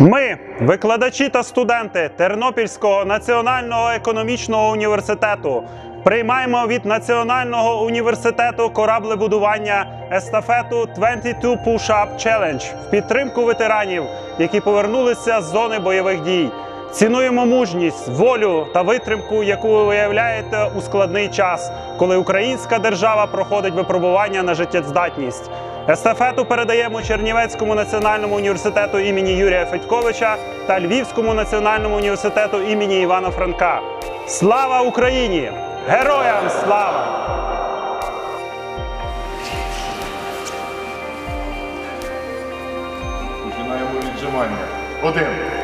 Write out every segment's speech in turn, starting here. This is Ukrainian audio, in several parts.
Ми, викладачі та студенти Тернопільського національного економічного університету, приймаємо від Національного університету кораблебудування естафету 22 Push-Up Challenge в підтримку ветеранів, які повернулися з зони бойових дій. Цінуємо мужність, волю та витримку, яку ви виявляєте у складний час, коли українська держава проходить випробування на життєздатність. Естафету передаємо Чернівецькому національному університету імені Юрія Федьковича та Львівському національному університету імені Івана Франка. Слава Україні! Героям слава! Починаємо віджимання. Один.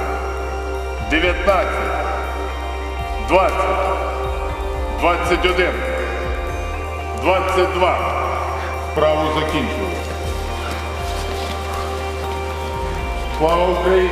19, 20, 21, 22. Справу закінчили. Слава Україні!